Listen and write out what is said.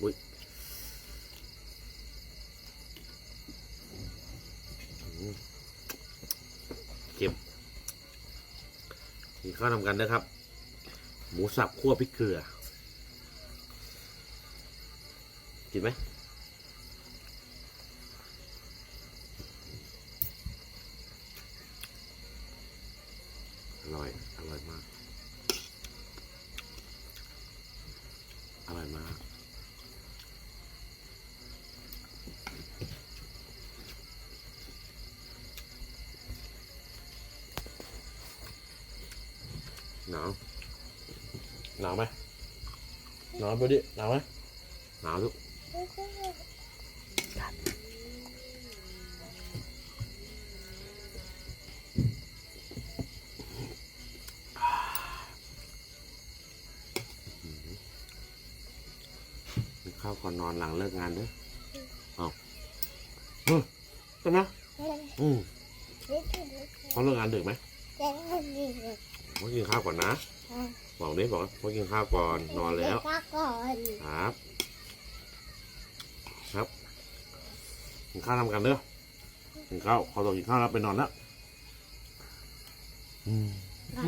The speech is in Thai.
อุ้ยเก็บกิข้าวทำกันนะครับ หมูสับคั่วพริกเกลือ กินไหมอร่อย อร่อยมาก อร่อยมาก หนาวหนาวไหมหนาวไปดิหนาวไหมหนาวลูกกินข้าวก่อนนอนหลังเลิกงานเด้อเอาเออใช่ไหมอืมเขาเลิกงานดึกไหม พ่อกินข้าวก่อนนะ บอกดิบอกว่าพ่อกินข้าวก่อนนอนแล้ว ก่อนครับ ครับกินข้าวทำกันเด้อกินข้าวขอตัวกินข้าวแล้วไปนอนแล้วอืมไหน